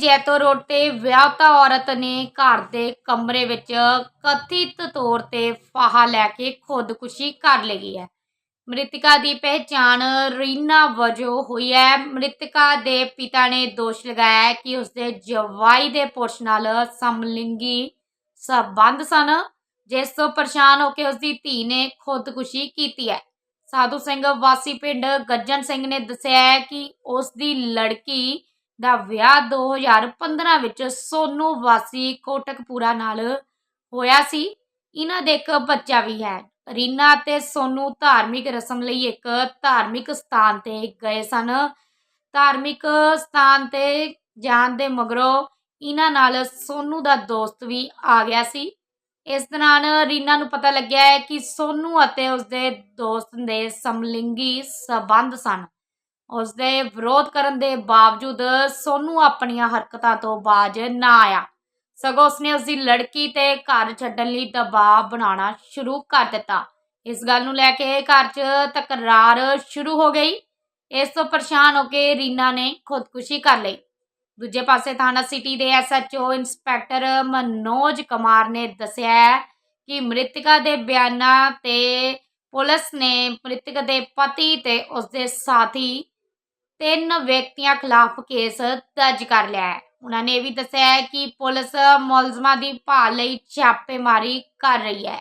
Jaito road ਤੇ ਵਿਆਹਤਾ ਔਰਤ ਨੇ ਘਰ ਦੇ ਕਮਰੇ ਵਿੱਚ ਕਥਿਤ ਤੌਰ ਤੇ ਫਾਹਾ ਲੈ ਕੇ ਖੁਦਕੁਸ਼ੀ ਕਰ ਲਈ ਹੈ। ਮ੍ਰਿਤਕਾ ਦੀ ਪਹਿਚਾਣ ਰੀਨਾ ਵਜੋਂ ਹੋਈ ਹੈ। ਮ੍ਰਿਤਕਾ ਦੇ ਪਿਤਾ ਨੇ ਦੋਸ਼ ਲਗਾਇਆ ਕਿ ਉਸਦੇ ਜਵਾਈ ਦੇ ਪੁਰਸ਼ ਨਾਲ ਸਮਲਿੰਗੀ ਸਬੰਧ ਸਨ, ਜਿਸ ਤੋਂ ਪਰੇਸ਼ਾਨ ਹੋ ਕੇ ਉਸਦੀ ਧੀ ਨੇ ਖੁਦਕੁਸ਼ੀ ਕੀਤੀ ਹੈ। ਸਾਧੂ ਸਿੰਘ ਵਾਸੀ ਪਿੰਡ ਗੱਜਣ ਸਿੰਘ ਨੇ ਦੱਸਿਆ ਹੈ ਕਿ ਉਸ ਦੀ ਲੜਕੀ ਦਾ ਵਿਆਹ 2015 ਵਿੱਚ ਸੋਨੂ ਵਾਸੀ ਕੋਟਕਪੂਰਾ ਨਾਲ ਹੋਇਆ ਸੀ। ਇਹਨਾਂ ਦੇ ਇੱਕ ਬੱਚਾ ਵੀ ਹੈ। ਰੀਨਾ ਤੇ ਸੋਨੂ ਧਾਰਮਿਕ ਰਸਮ ਲਈ ਇੱਕ ਧਾਰਮਿਕ ਸਥਾਨ ਤੇ ਗਏ ਸਨ। ਧਾਰਮਿਕ ਸਥਾਨ ਤੇ ਜਾਣ ਦੇ ਮਗਰੋਂ ਇਹਨਾਂ ਨਾਲ ਸੋਨੂ ਦਾ ਦੋਸਤ ਵੀ ਆ ਗਿਆ ਸੀ। ਇਸ ਦੌਰਾਨ ਰੀਨਾ ਨੂੰ ਪਤਾ ਲੱਗਿਆ ਹੈ ਕਿ ਸੋਨੂ ਅਤੇ ਉਸਦੇ ਦੋਸਤ ਦੇ ਸਮਲਿੰਗੀ ਸਬੰਧ ਸਨ। ਉਸ ਦੇ ਵਿਰੋਧ ਕਰਨ ਦੇ ਬਾਵਜੂਦ ਸੋਨੂ ਆਪਣੀਆਂ ਹਰਕਤਾਂ ਤੋਂ ਬਾਜ ਨਾ ਆਇਆ। ਸਗੋਂ ਉਸਨੇ ਉਸਦੀ ਲੜਕੀ ਤੇ ਘਰ ਛੱਡਣ ਲਈ ਦਬਾਅ ਬਣਾਉਣਾ ਸ਼ੁਰੂ ਕਰ ਦਿੱਤਾ। ਇਸ ਗੱਲ ਨੂੰ ਲੈ ਕੇ ਘਰ 'ਚ ਤਕਰਾਰ ਸ਼ੁਰੂ ਹੋ ਗਈ। ਇਸ ਤੋਂ ਪਰੇਸ਼ਾਨ ਹੋ ਕੇ ਰੀਨਾ ਨੇ ਖੁਦਕੁਸ਼ੀ ਕਰ ਲਈ। ਦੂਜੇ ਪਾਸੇ ਥਾਣਾ ਸਿਟੀ ਦੇ ਐਸਐਚਓ ਇੰਸਪੈਕਟਰ ਮਨੋਜ ਕੁਮਾਰ ਨੇ ਦੱਸਿਆ ਕਿ ਮ੍ਰਿਤਕਾ ਦੇ ਬਿਆਨਾਂ ਤੇ ਪੁਲਿਸ ਨੇ ਮ੍ਰਿਤਕ ਦੇ ਪਤੀ ਤੇ ਉਸਦੇ ਸਾਥੀ ਤਿੰਨ ਵਿਅਕਤੀਆਂ ਖਿਲਾਫ ਕੇਸ ਦਰਜ ਕਰ ਲਿਆ ਹੈ। ਉਹਨਾਂ ਨੇ ਇਹ ਵੀ ਦੱਸਿਆ ਹੈ ਕਿ ਪੁਲਿਸ ਮੁਲਜ਼ਮਾਂ ਦੀ ਭਾਲ ਲਈ ਛਾਪੇਮਾਰੀ ਕਰ ਰਹੀ ਹੈ।